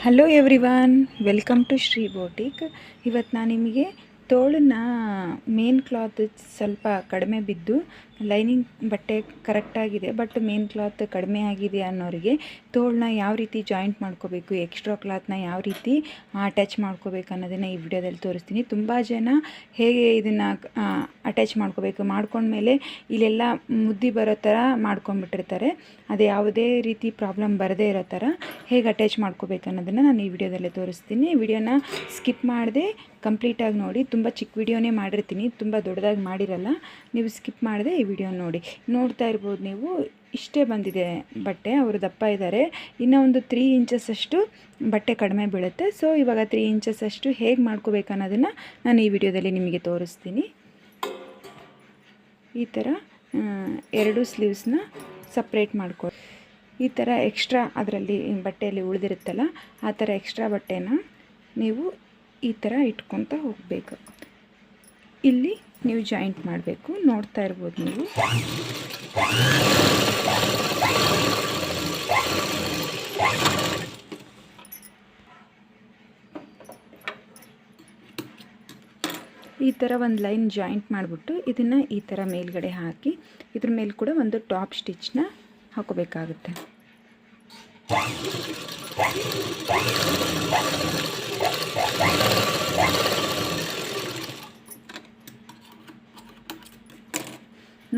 Hello everyone welcome to Shri boutique ಇವತ್ತು ನಾನು ನಿಮಗೆ ತೋಳನ್ನ ಮೇನ್ ಕ್ಲಾತ್ ಸ್ವಲ್ಪ ಕಡಿಮೆ ಬಿದ್ದು ಲೈನಿಂಗ್ ಬಟ್ಟೆ ಕರೆಕ್ಟಾಗಿದೆ ಬಟ್ ಮೇನ್ ಕ್ಲಾತ್ ಕಡಿಮೆ ಆಗಿದೆ ಅನ್ನೋರಿಗೆ ತೋಳನ್ನ ಯಾವ ರೀತಿ ಜಾಯಿಂಟ್ ಮಾಡ್ಕೋಬೇಕು ಎಕ್ಸ್ಟ್ರಾ ಕ್ಲಾತ್ನ ಯಾವ ರೀತಿ ಅಟ್ಯಾಚ್ ಮಾಡ್ಕೋಬೇಕು ಅನ್ನೋದನ್ನು ಈ ವಿಡಿಯೋದಲ್ಲಿ ತೋರಿಸ್ತೀನಿ. ತುಂಬ ಜನ ಹೇಗೆ ಇದನ್ನು ಅಟ್ಯಾಚ್ ಮಾಡ್ಕೋಬೇಕು ಮಾಡ್ಕೊಂಡ್ಮೇಲೆ ಇಲ್ಲೆಲ್ಲ ಮುದ್ದಿ ಬರೋ ಥರ ಮಾಡ್ಕೊಂಡ್ಬಿಟ್ಟಿರ್ತಾರೆ. ಅದು ಯಾವುದೇ ರೀತಿ ಪ್ರಾಬ್ಲಮ್ ಬರದೇ ಇರೋ ಥರ ಹೇಗೆ ಅಟ್ಯಾಚ್ ಮಾಡ್ಕೋಬೇಕು ಅನ್ನೋದನ್ನು ನಾನು ಈ ವಿಡಿಯೋದಲ್ಲೇ ತೋರಿಸ್ತೀನಿ. ವಿಡಿಯೋನ ಸ್ಕಿಪ್ ಮಾಡದೆ ಕಂಪ್ಲೀಟಾಗಿ ನೋಡಿ, ತುಂಬ ಚಿಕ್ಕ ವಿಡಿಯೋನೇ ಮಾಡಿರ್ತೀನಿ, ತುಂಬ ದೊಡ್ಡದಾಗಿ ಮಾಡಿರಲ್ಲ, ನೀವು ಸ್ಕಿಪ್ ಮಾಡದೆ ಈ ವಿಡಿಯೋ ನೋಡಿ. ನೋಡ್ತಾ ಇರ್ಬೋದು ನೀವು, ಇಷ್ಟೇ ಬಂದಿದೆ ಬಟ್ಟೆ, ಅವರು ದಪ್ಪ ಇದ್ದಾರೆ. ಇನ್ನೂ ಒಂದು ತ್ರೀ ಇಂಚಸ್ ಅಷ್ಟು ಬಟ್ಟೆ ಕಡಿಮೆ ಬೀಳುತ್ತೆ. ಸೊ ಇವಾಗ ತ್ರೀ ಇಂಚಸ್ ಅಷ್ಟು ಹೇಗೆ ಮಾಡ್ಕೋಬೇಕು ಅನ್ನೋದನ್ನು ನಾನು ಈ ವಿಡಿಯೋದಲ್ಲಿ ನಿಮಗೆ ತೋರಿಸ್ತೀನಿ. ಈ ಥರ ಎರಡು ಸ್ಲೀವ್ಸ್ನ ಸಪ್ರೇಟ್ ಮಾಡ್ಕೊ, ಈ ಥರ ಎಕ್ಸ್ಟ್ರಾ ಅದರಲ್ಲಿ ಬಟ್ಟೆಯಲ್ಲಿ ಉಳಿದಿರುತ್ತಲ್ಲ, ಆ ಥರ ಎಕ್ಸ್ಟ್ರಾ ಬಟ್ಟೆನ ನೀವು ಈ ಥರ ಇಟ್ಕೊತ ಹೋಗಬೇಕು. ಇಲ್ಲಿ ನೀವು ಜಾಯಿಂಟ್ ಮಾಡಬೇಕು. ನೋಡ್ತಾ ಇರ್ಬೋದು ನೀವು. ಈ ಥರ ಒಂದು ಲೈನ್ ಜಾಯಿಂಟ್ ಮಾಡಿಬಿಟ್ಟು ಇದನ್ನು ಈ ಥರ ಮೇಲ್ಗಡೆ ಹಾಕಿ ಇದ್ರ ಮೇಲೆ ಕೂಡ ಒಂದು ಟಾಪ್ ಸ್ಟಿಚ್ನ ಹಾಕೋಬೇಕಾಗುತ್ತೆ.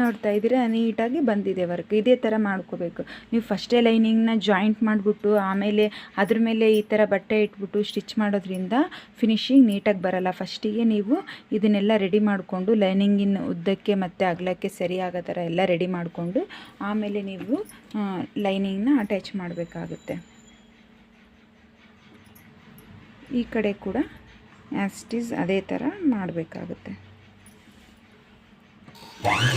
ನೋಡ್ತಾ ಇದ್ದೀರಾ? ನೀಟಾಗಿ ಬಂದಿದೆ ವರ್ಕ್ ಇದೇ ಥರ ಮಾಡ್ಕೋಬೇಕು. ನೀವು ಫಸ್ಟೇ ಲೈನಿಂಗ್ನ ಜಾಯಿಂಟ್ ಮಾಡಿಬಿಟ್ಟು, ಆಮೇಲೆ ಅದ್ರ ಮೇಲೆ ಈ ಥರ ಬಟ್ಟೆ ಇಟ್ಬಿಟ್ಟು ಸ್ಟಿಚ್ ಮಾಡೋದ್ರಿಂದ ಫಿನಿಶಿಂಗ್ ನೀಟಾಗಿ ಬರಲ್ಲ. ಫಸ್ಟಿಗೆ ನೀವು ಇದನ್ನೆಲ್ಲ ರೆಡಿ ಮಾಡಿಕೊಂಡು ಲೈನಿಂಗಿನ ಉದ್ದಕ್ಕೆ ಮತ್ತು ಅಗಲಕ್ಕೆ ಸರಿಯಾಗೋ ಥರ ಎಲ್ಲ ರೆಡಿ ಮಾಡಿಕೊಂಡು, ಆಮೇಲೆ ನೀವು ಲೈನಿಂಗ್ನ ಅಟ್ಯಾಚ್ ಮಾಡಬೇಕಾಗುತ್ತೆ. ಈ ಕಡೆ ಕೂಡ ಆ್ಯಸ್ಟೀಸ್ ಅದೇ ಥರ ಮಾಡಬೇಕಾಗುತ್ತೆ. Wow.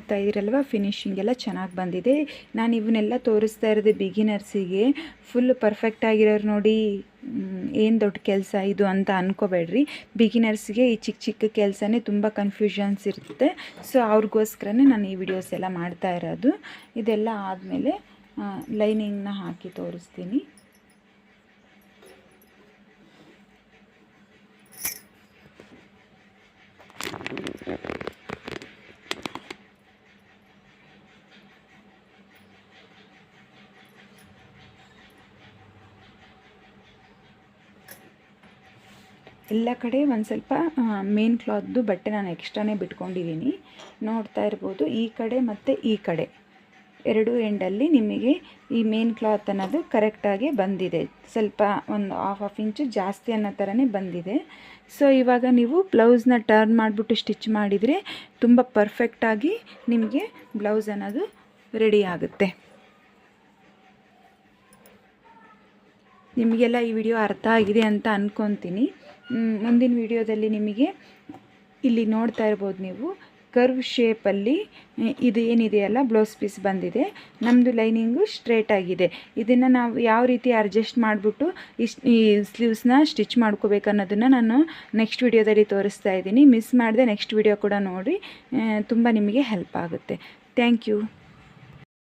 ನೋಡ್ತಾ ಇದ್ದೀರಲ್ವ? ಫಿನಿಶಿಂಗ್ ಎಲ್ಲ ಚೆನ್ನಾಗಿ ಬಂದಿದೆ. ನಾನು ಇವನ್ನೆಲ್ಲ ತೋರಿಸ್ತಾ ಇರೋದು ಬಿಗಿನರ್ಸಿಗೆ ಫುಲ್ ಪರ್ಫೆಕ್ಟ್ ಆಗಿರೋರು ನೋಡಿ ಏನು ದೊಡ್ಡ ಕೆಲಸ ಇದು ಅಂತ ಅಂದ್ಕೋಬೇಡ್ರಿ ಬಿಗಿನರ್ಸ್ಗೆ ಈ ಚಿಕ್ಕ ಚಿಕ್ಕ ಕೆಲಸನೇ ತುಂಬ ಕನ್ಫ್ಯೂಷನ್ಸ್ ಇರುತ್ತೆ. ಸೊ ಅವ್ರಿಗೋಸ್ಕರನೇ ನಾನು ಈ ವಿಡಿಯೋಸ್ ಎಲ್ಲ ಮಾಡ್ತಾ ಇರೋದು. ಇದೆಲ್ಲ ಆದಮೇಲೆ ಲೈನಿಂಗ್ನ ಹಾಕಿ ತೋರಿಸ್ತೀನಿ. ಎಲ್ಲ ಕಡೆ ಒಂದು ಸ್ವಲ್ಪ ಮೇನ್ ಕ್ಲಾತ್ದು ಬಟ್ಟೆ ನಾನು ಎಕ್ಸ್ಟ್ರಾನೇ ಬಿಟ್ಕೊಂಡಿದ್ದೀನಿ ನೋಡ್ತಾ ಇರ್ಬೋದು, ಈ ಕಡೆ ಮತ್ತು ಈ ಕಡೆ. ಎರಡು ಎಂಡಲ್ಲಿ ನಿಮಗೆ ಈ ಮೇನ್ ಕ್ಲಾತ್ ಅನ್ನೋದು ಕರೆಕ್ಟಾಗಿ ಬಂದಿದೆ. ಸ್ವಲ್ಪ ಒಂದು ಹಾಫ್ ಆಫ್ ಇಂಚು ಜಾಸ್ತಿ ಅನ್ನೋ ಥರನೇ ಬಂದಿದೆ. ಸೊ ಇವಾಗ ನೀವು ಬ್ಲೌಸ್ನ ಟರ್ನ್ ಮಾಡಿಬಿಟ್ಟು ಸ್ಟಿಚ್ ಮಾಡಿದರೆ ತುಂಬ ಪರ್ಫೆಕ್ಟಾಗಿ ನಿಮಗೆ ಬ್ಲೌಸ್ ಅನ್ನೋದು ರೆಡಿ ಆಗುತ್ತೆ. ನಿಮಗೆಲ್ಲ ಈ ವಿಡಿಯೋ ಅರ್ಥ ಆಗಿದೆ ಅಂತ ಅಂದ್ಕೊತೀನಿ ಮುಂದಿನ ವಿಡಿಯೋದಲ್ಲಿ ನಿಮಗೆ ಇಲ್ಲಿ ನೋಡ್ತಾ ಇರ್ಬೋದು ನೀವು. ಕರ್ವ್ ಶೇಪಲ್ಲಿ ಇದು ಏನಿದೆಯಲ್ಲ ಬ್ಲೌಸ್ ಪೀಸ್ ಬಂದಿದೆ. ನಮ್ಮದು ಲೈನಿಂಗು ಸ್ಟ್ರೇಟ್ ಆಗಿದೆ. ಇದನ್ನು ನಾವು ಯಾವ ರೀತಿ ಅಡ್ಜಸ್ಟ್ ಮಾಡಿಬಿಟ್ಟು ಇಷ್ಟು ಈ ಸ್ಲೀವ್ಸ್ನ ಸ್ಟಿಚ್ ಮಾಡ್ಕೋಬೇಕು ಅನ್ನೋದನ್ನು ನಾನು ನೆಕ್ಸ್ಟ್ ವಿಡಿಯೋದಲ್ಲಿ ತೋರಿಸ್ತಾ ಇದ್ದೀನಿ. ಮಿಸ್ ಮಾಡಿದೆ ನೆಕ್ಸ್ಟ್ ವಿಡಿಯೋ ಕೂಡ ನೋಡಿ. ತುಂಬ ನಿಮಗೆ ಹೆಲ್ಪ್ ಆಗುತ್ತೆ. Thank you